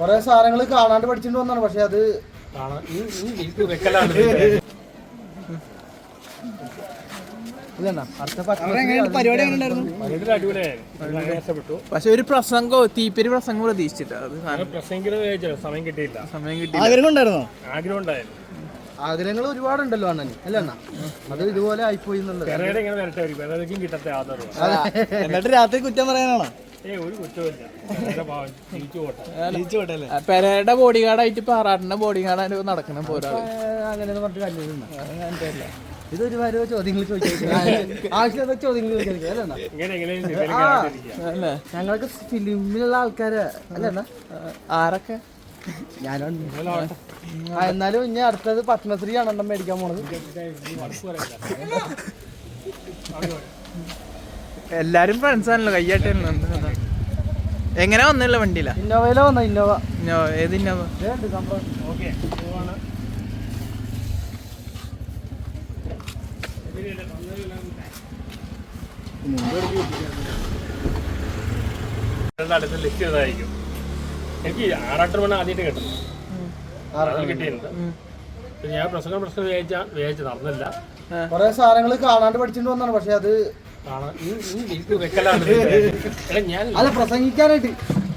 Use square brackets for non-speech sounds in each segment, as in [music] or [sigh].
കൊറേ സാധനങ്ങൾ കാണാണ്ട് പഠിച്ചിട്ട് വന്നാണ് പക്ഷെ അത് പക്ഷെ ഒരു പ്രസംഗോ തീപ്പരി പ്രസംഗം പ്രതീക്ഷിച്ചിട്ട് സമയം കിട്ടിയില്ല. സമയം കിട്ടിയില്ല. ആഗ്രഹം ഉണ്ടായിരുന്നോ? ആഗ്രഹം ഉണ്ടായിരുന്നു. ആഗ്രഹങ്ങൾ ഒരുപാടുണ്ടല്ലോ അണ്ണൻ അല്ല അണ്ണ? അത് ഇതുപോലെ ആയിപ്പോയി എന്നുള്ളത്. എന്നിട്ട് രാത്രി കുറ്റം പറയാനാണോ? പെരയുടെ ബോഡി ഗാർഡായിട്ട് പാറാട്ടിന്റെ ബോഡി ഗാർഡായിട്ട് നടക്കണം പോരാ അങ്ങനെ പറഞ്ഞിട്ട് ഇതൊരു വരവ് ചോദ്യങ്ങൾ ആവശ്യമില്ലാത്ത ചോദ്യങ്ങൾ ഞങ്ങളൊക്കെ അല്ല അണ്ണാ? ഇങ്ങനെ എങ്ങനെയും സിനിമയിൽ കാണാതിരിക്കുക ഞങ്ങൾക്ക് ഫിലിമിലുള്ള ആൾക്കാര് അല്ല അണ്ണാ? ആരൊക്കെ? ഞാനുണ്ട്. ആ, എന്നാലും ഇനി അടുത്തത് പത്മശ്രീ ആണ് അണ്ണൻ മേടിക്കാൻ പോണത്. എല്ലാരും ഫ്രണ്ട്സ് ആണല്ലോ കയ്യാട്ടി എങ്ങനെ വന്നില്ല വണ്ടിയില? ഇന്നോവയിലോ വന്ന ഇന്നോവ. ഇന്നോവ ഏത് ഇന്നോവ? ഇതേണ്ട് സംഭവം. ഓക്കെ അടുത്ത് ലിസ്റ്റ് ചെയ്തതായിരിക്കും. എനിക്ക് ആറാട്ട് മണി ആദ്യമായിട്ട് കിട്ടുന്നു അത് കിട്ടിയിട്ടുണ്ട് ഞാൻ പ്രസംഗം പ്രശ്നം വിചാരിച്ച വിചാരിച്ച് നടന്നില്ല കൊറേ സാധനങ്ങൾ കാണാണ്ട് പഠിച്ചിട്ട് വന്നാണ് പക്ഷെ അത് [laughs] അല്ല പ്രസംഗിക്കാനായിട്ട്.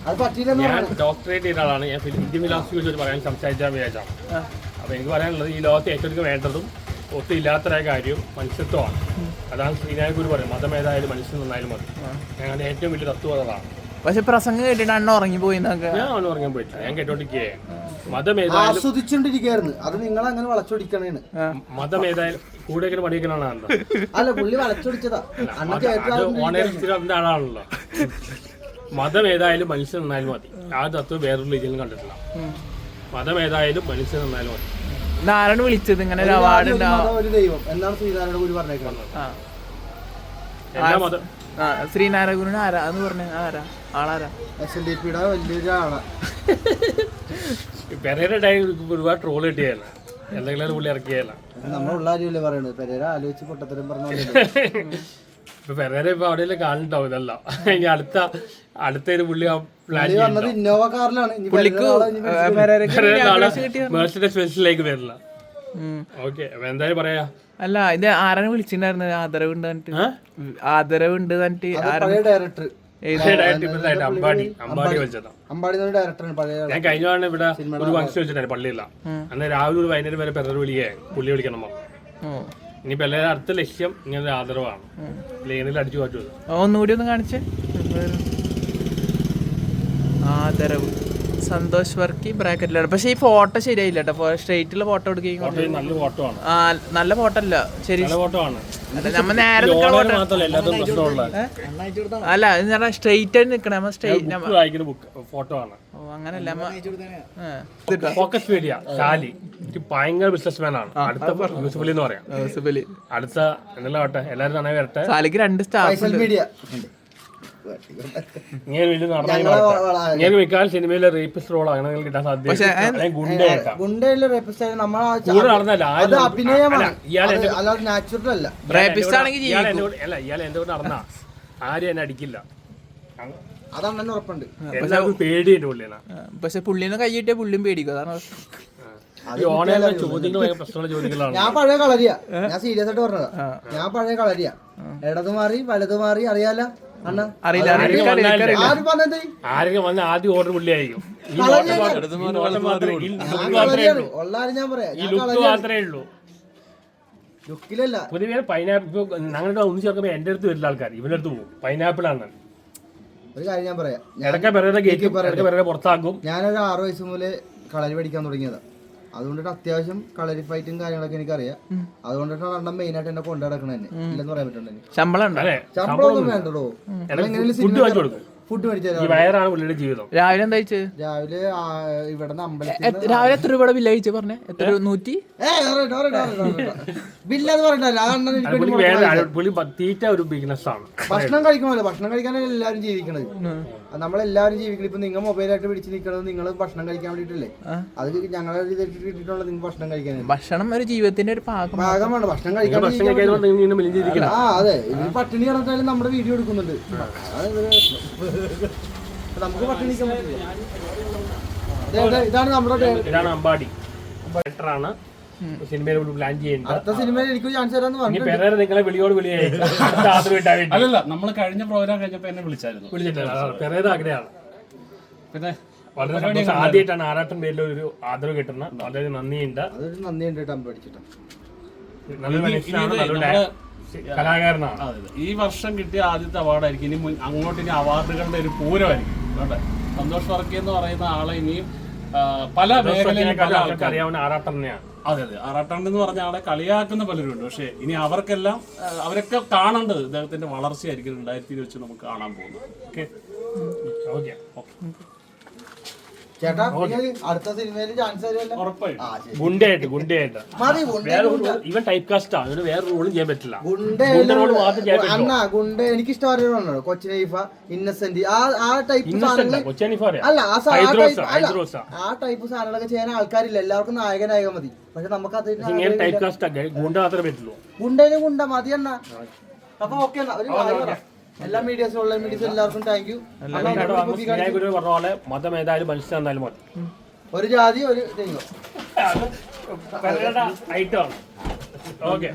അത് പറ്റിയില്ലെന്ന് ഞാൻ ഡോക്ടറേറ്റ് ചെയ്ത ആളാണ്. ഞാൻ ഇന്ത്യൻ ഫിലോസഫിയെ കുറിച്ച് പറയാൻ സംസാരിച്ചാൽ വിചാരിച്ചാണ് അപ്പോൾ എനിക്ക് പറയാനുള്ളത് ഈ ലോകത്തെ ഏറ്റവും വേണ്ടതും ഒട്ടും ഇല്ലാത്തൊരു കാര്യവും മനുഷ്യത്വമാണ്. അതാണ് ശ്രീനായ ഗുരു പറയും മതം ഏതായാലും മനുഷ്യൻ നന്നായാലും മതി. ഞങ്ങളുടെ ഏറ്റവും വലിയ തത്വം അതാണ്. പക്ഷെ പ്രസംഗം കേട്ടിട്ട് അണ്ണ ഉറങ്ങി പോയി എന്നൊക്കെ. ഞാൻ ഉറങ്ങാൻ പോയിട്ടില്ല. ഞാൻ കേട്ടോണ്ടിരിക്കുകയാണ് മതം ഏതായാലും ആസ്വദിച്ചോണ്ടിരിക്കായിരുന്നു. അത് നിങ്ങൾ അങ്ങനെ വളച്ചൊടിക്കണേന്ന് മതം ഏതായാലും കൂടെ ഇങ്ങനെ അല്ല പുള്ളി വളച്ചൊടിച്ചതാ. ആളാണല്ലോ. മതം ഏതായാലും മനുഷ്യൻ നന്നായാലും മതി. ആ തത്വം വേറൊരു രീതിയിൽ കണ്ടിട്ടില്ല. മതം ഏതായാലും മനുഷ്യൻ നന്നായാലും മതി. നാരായണ വിളിച്ചത്? ഇങ്ങനെ ഒരു അവാർഡ് ഒരു ദൈവം. എന്നാണ് ശ്രീനാരായണ ഗുരു പറഞ്ഞേക്കുന്നത് ആ. എല്ലാ മതം ആ ശ്രീനാരായണ ആരാ? എന്ന് പറഞ്ഞു. ആരാ? ആളാരാ? എസ് എൻ ഡി പിയുടെ വലിയൊരു ആളാ. പെരയുടെ ടൈം ഒരുപാട് ട്രോൾ കിട്ടിയല്ല എന്തെങ്കിലും പുള്ളി ഇറക്കിയല്ല നമ്മളുള്ള കാര്യമല്ലേ പറയണത്? പെരേര ആലോചിച്ച് പൊട്ടത്തരം പറഞ്ഞു ഇപ്പൊ പെരേര ഇപ്പൊ അവിടെ കാണുന്നുണ്ടാവും ഇതല്ല. ഇനി അടുത്ത അടുത്ത ഒരു പുള്ളി പ്ലാൻ വന്നത് ഇന്നോവ കാറിലാണ് പുള്ളിക്ക് മെർസിഡസ് സ്പെഷ്യലിലേക്ക് വരില്ല. ഓക്കെ എന്തായാലും പറയാ? അല്ല ഇത് ആരാണ് വിളിച്ചിട്ടുണ്ടായിരുന്നത്? ആദരവുണ്ട് ഉണ്ട് ആദരവുണ്ട് ഡയറക്ടർ അമ്പാടി അമ്പാടി അമ്പാടി ഡയറക്ടറാണ് പഴയ ഞാൻ കഴിഞ്ഞ തവണ ഇവിടെ ഒരു ഫംഗ്ഷൻ വെച്ചിട്ടുണ്ടായിരുന്നു പള്ളിയില്ല അന്ന് രാവിലെ ഒരു വൈകുന്നേരം വരെ പെരർ വിളിയേ പുള്ളി വിളിക്കണം ഇനി. ഇനിയിപ്പോ എല്ലാവരും അടുത്ത ലക്ഷ്യം ഇങ്ങനെ ആദരവാണ്. ലേനിൽ അടിച്ചു മാറ്റുന്നത് ഒന്നുകൂടി ഒന്ന് കാണിച്ചേ. ആദരവ്. സന്തോഷ് വർക്കി ബ്രാക്കറ്റിലാണ് പക്ഷേ ഈ ഫോട്ടോ ശരിയായില്ല കേട്ടോ. സ്ട്രെയിറ്റുള്ള ഫോട്ടോ എടുക്കുകയും നല്ല ഫോട്ടോ ആണ്. നല്ല ഫോട്ടോ അല്ല. ശരി. ഫോട്ടോ ആണ്. അല്ല ഞാൻ സ്ട്രെയിറ്റ് ആയിട്ട് നിൽക്കണേ നമ്മ സ്ട്രെയിറ്റ് ബുക്ക് ഫോട്ടോ ആണ്. ഓ അങ്ങനല്ല. Focus media Shali. എനിക്ക് ഭയങ്കര ബിസിനസ്മാൻ ആണ്. അടുത്ത യൂസുഫലി എന്ന് പറയാം. അടുത്ത എന്തെല്ലാം ആവട്ടെ എല്ലാവരും നന്നായി വരട്ടെ. രണ്ട് സ്റ്റാഫ് സോഷ്യൽ മീഡിയ ഇങ്ങനെ മിക്കാൽ സിനിമയിലെ റേപ്പിസ്റ്റ് റോൾ അങ്ങനെ കിട്ടാൻ സാധ്യത അല്ലെങ്കിൽ ഗുണ്ടയാക്കാം ഗുണ്ടയിലെ റേപ്പിസ്റ്റ് നമ്മൾ അത് അഭിനയമാണ്. അല്ലാതെ നാച്ചുറൽ അല്ല. റേപ്പിസ്റ്റ് ആണെങ്കിൽ ജീവിക്കും. എന്റെ കൂടെ അല്ല ഇയാൾ എന്റെ കൂടെ നടന്ന. ആരും എന്നെ അടിക്കില്ല. അതാണ് തന്നെ ഉറപ്പുണ്ട് പേടിയുണ്ട് പുള്ളിനെ പക്ഷെ പുള്ളിനെ കൈ കിട്ടിയ പുള്ളിയും പേടിക്കും. അതാണ് ഞാൻ പഴയ കളരിയ. ഞാൻ സീരിയസ് ആയിട്ട് പറഞ്ഞതാ. ഞാൻ പഴയ കളരിയ. ഇടത് മാറി വലത് മാറി അറിയാല? അറിയില്ല ആരെങ്കിലും അറിയില്ല വന്നാലേ- ആര് പറഞ്ഞത്? ആരെങ്കിലും വന്ന ആദ്യം ഓർഡർ പുള്ളിയായിരിക്കും. ഈ നോട്ടം മാത്രം- ഈ നോട്ടം മാത്രമേ ഈ ഞാൻ look മാത്രമേ കളരിയാണ് ഉള്ളൂ. ഉള്ളാരും ഞാൻ പറയാം. ഈ ഞാൻ ലുക്ക് കളരിയാണ് മാത്രമേ ഉള്ളൂ. ലുക്കിലല്ല. പൊതുവേ പൈനാപ്പിൾ ഞങ്ങളുടെ ഒന്ന് ചേർക്കുമ്പോൾ എന്റെ അടുത്ത് വരില്ല ആൾക്കാർ ഇവന്റെ അടുത്ത് പോകും. പൈനാപ്പിൾ ആണ്. ഒരു കാര്യം ഞാൻ പറയാം. ഞാൻ- ഇടയ്ക്ക് പെരയുടെ ഗേറ്റ് ഇടയ്ക്ക് പെരയുടെ പുറത്താക്കും. ഞാനൊരു ആറു വയസ്സ് മുതലേ കളരി പഠിക്കാൻ തുടങ്ങിയതാ. അതുകൊണ്ടിട്ട് അത്യാവശ്യം കളരി ഫൈറ്റും കാര്യങ്ങളൊക്കെ എനിക്കറിയാം. അതുകൊണ്ടിട്ടാണ് അണ്ണൻ മെയിൻ ആയിട്ട് എന്നെ കൊണ്ടു നടക്കണ തന്നെ ഇല്ലെന്ന് പറയാൻ പറ്റുന്നുണ്ട് ശമ്പളം ശമ്പളം ഒന്നും വേണ്ടോ കൊടുക്കും. ഫുഡ് മേടിച്ചു ഈ വയറാണ് പുള്ളിയുടെ ജീവിതം. രാവിലെ എന്താ രാവിലെ ഇവിടെ അമ്പലത്തിൽ രാവിലെ എത്ര രൂപയുടെ ബില്ല് അയച്ചു പറഞ്ഞേ? എത്ര? നൂറ്റി? ബില്ല് പറഞ്ഞില്ല അത് വേറെ തീറ്റ ഒരു ബിസിനസ് ആണ്. ഭക്ഷണം കഴിക്കണമല്ലോ ഭക്ഷണം കഴിക്കാനല്ലേ എല്ലാവരും ജീവിക്കണത്. നമ്മളെല്ലാവരും ജീവിക്കണം. ഇപ്പൊ നിങ്ങൾ മൊബൈലായിട്ട് പിടിച്ച് നിൽക്കണത് നിങ്ങൾ ഭക്ഷണം കഴിക്കാൻ വേണ്ടിട്ടല്ലേ അത് ഞങ്ങളെ കിട്ടിയിട്ടുള്ള നിങ്ങൾ ഭക്ഷണം കഴിക്കാൻ ഭക്ഷണം ഒരു ജീവിതത്തിന്റെ ഒരു ഭാഗം ഭാഗമാണ്. ഭക്ഷണം കഴിക്കാൻ ആ അതെ. ഇവർ പട്ടിണി കിടന്നാലും നമ്മുടെ വീഡിയോ എടുക്കുന്നുണ്ട്. പ്രശ്നം. നമുക്ക് പട്ടിണി പറ്റില്ല? ഇതാണ് നമ്മുടെ ഇതാണ് അമ്പാടി. ആണ് സിനിമയിൽ പ്ലാൻ ചെയ്യേണ്ടത് അടുത്ത സിനിമയിൽ എനിക്ക് ചാൻസ് തരാന്ന് പറഞ്ഞു നിങ്ങളെ വിളിയോട് വിളിയായി അല്ലല്ല നമ്മൾ കഴിഞ്ഞ പ്രോഗ്രാം കഴിഞ്ഞപ്പോ എന്നെ വിളിച്ചായിരുന്നു. വിളിച്ചിട്ടില്ല പെരേര ആഗ്രഹമാണ്. പിന്നെ വളരെ ആദ്യമായിട്ടാണ് ആറാട്ടൻ പേരിൽ ഒരു ആദരവ് കിട്ടുന്ന വളരെ നന്ദിയുണ്ട്. അതൊരു നന്ദിയുണ്ട് കേട്ടോ അമ്പ അടിച്ചിട്ട് നല്ലൊരു മനുഷ്യനാണ് ഡയ- കലാകാരനാണ്. അതെ. ഈ വർഷം കിട്ടിയ ആദ്യത്തെ അവാർഡായിരിക്കും. ഇനി അങ്ങോട്ട് ഇനി അവാർഡുകളുടെ ഒരു പൂരമായിരിക്കും. കേട്ടെ സന്തോഷ് വർക്കി എന്ന് പറയുന്ന ആളെ ഇനിയും പല മേഖലയിലും പല ആറാട്ടൻ തന്നെയാണ് അതെ അതെ. ആറാട്ടാണ്ട് എന്ന് പറഞ്ഞ ആളെ കളിയാക്കുന്ന പലരുണ്ട്. പക്ഷേ ഇനി അവർക്കെല്ലാം അവരൊക്കെ കാണേണ്ടത് ഇദ്ദേഹത്തിന്റെ വളർച്ചയായിരിക്കും. രണ്ടായിരത്തി ഇരുപത്തി നമുക്ക് കാണാൻ പോകുന്നത്. ഓക്കെ. ഓക്കെ. ചേട്ടാ അടുത്ത സിനിമയിൽ ചാൻസ് തരുമല്ലോ. ഉറപ്പായിട്ടും. ആ ശരി ഗുണ്ടയായിട്ട് ഗുണ്ടയായിട്ട്. മതി ഗുണ്ട ഒരു ഇവൻ ടൈപ്പ് കാസ്റ്റ് ആണ് ഇവന് വേറെ റോളും ചെയ്യാൻ പറ്റില്ല. ഗുണ്ടനോട് മാത്രം ചെയ്യാൻ? അണ്ണാ ഗുണ്ട എനിക്ക് കൊച്ചിൻ ഇന്നസെന്റ് ആ ആ ടൈപ്പ് ഇന്നസെന്റ് സാധനങ്ങൾ കൊച്ചാനിഫ അല്ല ആ സാ- ആ ഹൈദ്രോസ type- അല്ല, ഹൈദ്രോസ. ആ ടൈപ്പ് സാധനങ്ങളൊക്കെ ചെയ്യാൻ ആൾക്കാരില്ല. എല്ലാവർക്കും നായക നായക മതി. പക്ഷെ നമുക്ക് അത് ഇങ്ങനെ ടൈപ്പ് കാസ്റ്റ് ആക്കി ഗുണ്ട മാത്രമേ പറ്റുള്ളൂ. ഗുണ്ടേനെ ഗുണ്ട മതി അണ്ണ. അപ്പൊ ഓക്കെ ഒരു കാര്യം പറ. എല്ലാ മീഡിയസും ഓൺലൈൻ മീഡിയസും എല്ലാവർക്കും താങ്ക് യു പറഞ്ഞ പോലെ മതം ഏതായാലും മനുഷ്യൻ എന്നാലും മതി. ഒരു ജാതി ഒരു ദൈവം ഐറ്റമാണ് ഓക്കെ